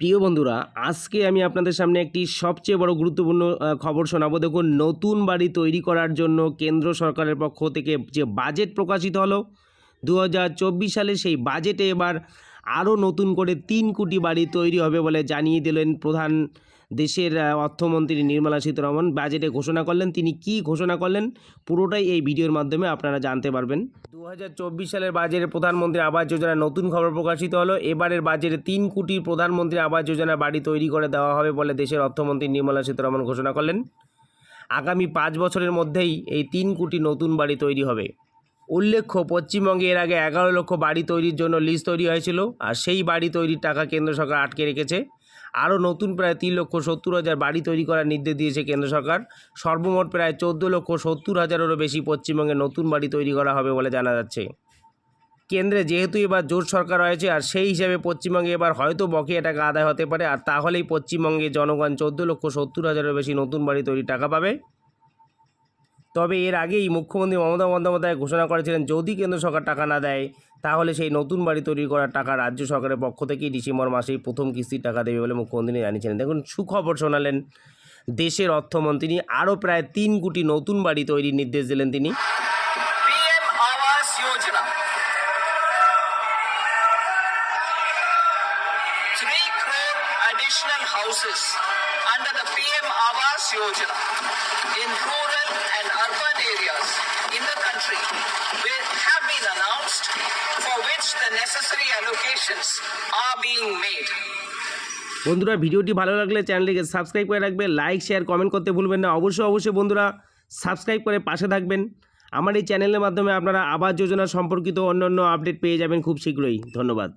প্রিয় বন্ধুরা, আজকে আমি আপনাদের সামনে একটি সবচেয়ে বড় গুরুত্বপূর্ণ খবর শোনাবো। দেখুন, নতুন বাড়ি তৈরি করার জন্য কেন্দ্র সরকারের পক্ষ থেকে যে বাজেট প্রকাশিত হলো দু হাজার চব্বিশ সালে সেই বাজেটে এবার আরও নতুন করে তিন কোটি বাড়ি তৈরি হবে বলে জানিয়ে দিলেন প্রধান দেশের অর্থমন্ত্রী নির্মলা সীতারমন। বাজেটে ঘোষণা করলেন, তিনি কি ঘোষণা করলেন পুরোটাই এই ভিডিওর মাধ্যমে আপনারা জানতে পারবেন। দু হাজার চব্বিশ সালের বাজেটে প্রধানমন্ত্রী আবাস যোজনার নতুন খবর প্রকাশিত হলো। এবারের বাজেটে তিন কোটি প্রধানমন্ত্রী আবাস যোজনা বাড়ি তৈরি করে দেওয়া হবে বলে দেশের অর্থমন্ত্রী নির্মলা সীতারমন ঘোষণা করলেন। আগামী পাঁচ বছরের মধ্যেই এই তিন কোটি নতুন বাড়ি তৈরি হবে। উল্লেখ্য, পশ্চিমবঙ্গে এর আগে এগারো লক্ষ বাড়ি তৈরির জন্য লিস্ট তৈরি হয়েছিল আর সেই বাড়ি তৈরির টাকা কেন্দ্র সরকার আটকে রেখেছে। আরও নতুন প্রায় তিন লক্ষ সত্তর হাজার বাড়ি তৈরি করার নির্দেশ দিয়েছে কেন্দ্র সরকার। সর্বমোট প্রায় চোদ্দ লক্ষ সত্তর হাজারেরও বেশি পশ্চিমবঙ্গে নতুন বাড়ি তৈরি করা হবে বলে জানা যাচ্ছে। কেন্দ্রে যেহেতু এবার জোট সরকার রয়েছে আর সেই হিসাবে পশ্চিমবঙ্গে এবার হয়তো বকেয়া টাকা আদায় হতে পারে, আর তাহলেই পশ্চিমবঙ্গে জনগণ চোদ্দ লক্ষ সত্তর হাজারেরও বেশি নতুন বাড়ি তৈরি টাকা পাবে। তবে এর আগেই মুখ্যমন্ত্রী মমতা বন্দ্যোপাধ্যায় ঘোষণা করেছিলেন, যদি কেন্দ্র সরকার টাকা না দেয়, তাহলে সেই নতুন বাড়ি তৈরি করার টাকা রাজ্য সরকারের পক্ষ থেকেই ডিসেম্বর মাসেই প্রথম কিস্তির টাকা দেবে বলে মুখ্যমন্ত্রী জানিয়েছিলেন। দেখুন, সুখবর শোনালেন দেশের অর্থমন্ত্রী, আরও প্রায় তিন কোটি নতুন বাড়ি তৈরির নির্দেশ দিলেন তিনি। 3 crore additional houses under the PM Avas Yojana in rural and urban areas in the country will have been announced for which the necessary allocations are being made. বন্ধুরা ভিডিওটি ভালো লাগলে চ্যানেলটিকে সাবস্ক্রাইব করে রাখবে লাইক শেয়ার কমেন্ট করতে ভুলবেন না অবশ্যই অবশ্যই বন্ধুরা সাবস্ক্রাইব করে পাশে থাকবেন আমার এই চ্যানেলের মাধ্যমে আপনারা আবাস যোজনা সম্পর্কিত অন্যান্য আপডেট পেয়ে যাবেন খুব শীঘ্রই ধন্যবাদ